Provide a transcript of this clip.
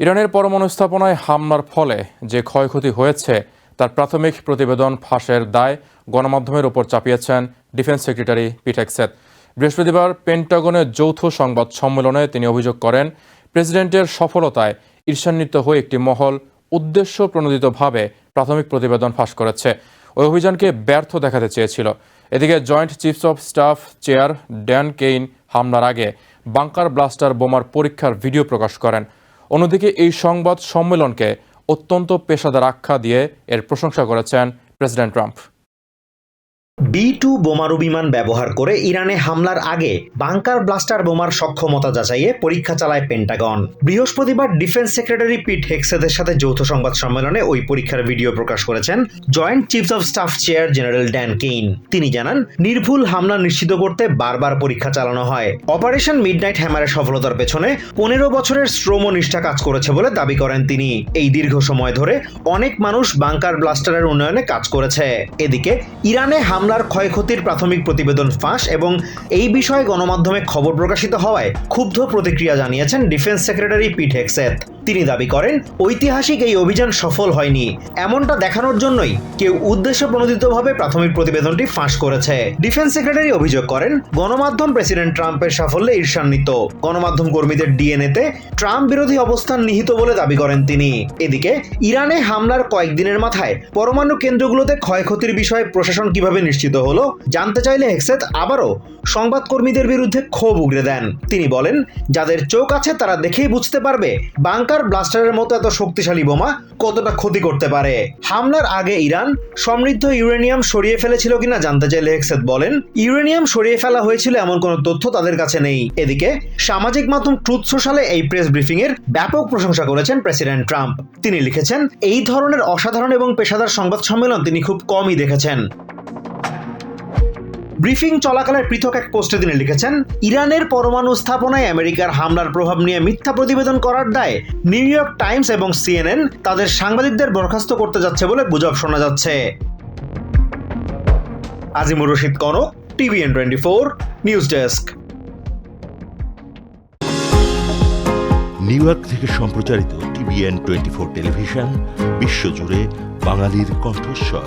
ইরানের পরমাণু স্থাপনায় হামলার ফলে যে ক্ষয়ক্ষতি হয়েছে, তার প্রাথমিক প্রতিবেদন ফাঁসের দায় গণমাধ্যমের ওপর চাপিয়েছেন ডিফেন্স সেক্রেটারি পিটেক্সেত বৃহস্পতিবার পেন্টাগনের যৌথ সংবাদ সম্মেলনে তিনি অভিযোগ করেন, প্রেসিডেন্টের সফলতায় ঈর্ষান্বিত হয়ে একটি মহল উদ্দেশ্য প্রণোদিতভাবে প্রাথমিক প্রতিবেদন ফাঁস করেছে। ওই অভিযানকে ব্যর্থ দেখাতে চেয়েছিল। এদিকে joint chiefs of staff chair Dan Caine হামলার আগে বাংকার ব্লাস্টার বোমার পরীক্ষার ভিডিও প্রকাশ করেন। অন্যদিকে এই সংবাদ সম্মেলনকে অত্যন্ত পেশাদার আখ্যা দিয়ে এর প্রশংসা করেছেন প্রেসিডেন্ট ট্রাম্প। বি টু বোমারু বিমান ব্যবহার করে ইরানে হামলার আগে বাংকার ব্লাস্টার বোমার সক্ষমতা যাচাইয়ে পরীক্ষা চালায় পেন্টাগন। বৃহস্পতিবার ডিফেন্স সেক্রেটারি পিট হেক্সেদের সাথে যৌথ সংবাদ সম্মেলনে ওই পরীক্ষার ভিডিও প্রকাশ করেছেন joint chiefs of staff chair general Dan Caine. তিনি জানান, নির্ভুল হামলা নিশ্চিত করতে বারবার পরীক্ষা চালানো হয়। অপারেশন মিডনাইট হ্যামারের সফলতার পেছনে পনেরো বছরের শ্রম ও নিষ্ঠা কাজ করেছে বলে দাবি করেন তিনি। এই দীর্ঘ সময় ধরে অনেক মানুষ বাংকার ব্লাস্টারের উন্নয়নে কাজ করেছে। এদিকে, ইরানে হামলার ক্ষয়ক্ষতির প্রাথমিক প্রতিবেদন ফাঁস এবং এই বিষয়ে গণমাধ্যমে খবর প্রকাশিত হওয়ায় ক্ষুব্ধ প্রতিক্রিয়া জানিয়েছেন ডিফেন্স সেক্রেটারি পিট হেক্সেথ। তিনি দাবি করেন, ঐতিহাসিক এই অভিযান সফল হয়নি। এমনটা দেখানোর জন্যই কেউ উদ্দেশ্য প্রণোদিতভাবে প্রাথমিক প্রতিবেদনটি ফাঁস করেছে। ডিফেন্স সেক্রেটারি অভিযোগ করেন, গণমাধ্যম প্রেসিডেন্ট ট্রাম্পের সাফল্যে ঈর্ষান্বিত। গণমাধ্যম কর্মীদের ডিএনএতে ট্রাম্প বিরোধী অবস্থান নিহিত বলে দাবি করেন তিনি। এদিকে, ইরানে হামলার কয়েকদিনের মাথায় পরমাণু কেন্দ্রগুলোতে ক্ষয়ক্ষতির বিষয়ে প্রশাসন কীভাবে নিশ্চিত হলো, জানতে চাইলে হেক্সেত আবারও সংবাদকর্মীদের বিরুদ্ধে ক্ষোভ উগড়ে দেন। তিনি বলেন, যাদের চোখ আছে তারা দেখেই বুঝতে পারবে, বাংকার ব্লাস্টারের মতো এত শক্তিশালী বোমা কতটা ক্ষতি করতে পারে? হামলার আগে ইরান সমৃদ্ধ ইউরেনিয়াম সরিয়ে ফেলেছিল কিনা জানতে চাইলে হেক্সেত বলেন, ইউরেনিয়াম সরিয়ে ফেলা হয়েছিল এমন কোনো তথ্য তাদের কাছে নেই। এদিকে, সামাজিক মাধ্যম ট্রুথ সোশ্যালে এই প্রেস ব্রিফিং এর ব্যাপক প্রশংসা করেছেন প্রেসিডেন্ট ট্রাম্প। তিনি লিখেছেন, এই ধরনের অসাধারণ এবং পেশাদার সংবাদ সম্মেলন তিনি খুব কমই দেখেছেন। ব্রিফিং চলাকালে পৃথক এক পোস্টে তিনি লিখেছেন, ইরানের পরমাণু স্থাপনায় আমেরিকার হামলার প্রভাব নিয়ে মিথ্যা প্রতিবেদন করার দায় নিউ ইয়র্ক টাইমস এবং সিএনএন তাদের সাংবাদিকদের বরখাস্ত করতে যাচ্ছে বলে গুজব শোনা যাচ্ছে। Azimur Rashid Konok, TVN twenty four, news desk. New York থেকে সম্প্রচারিত টিভিএন টোয়েন্টি ফোর টেলিভিশন, বিশ্বজুড়ে বাঙালির কণ্ঠস্বর।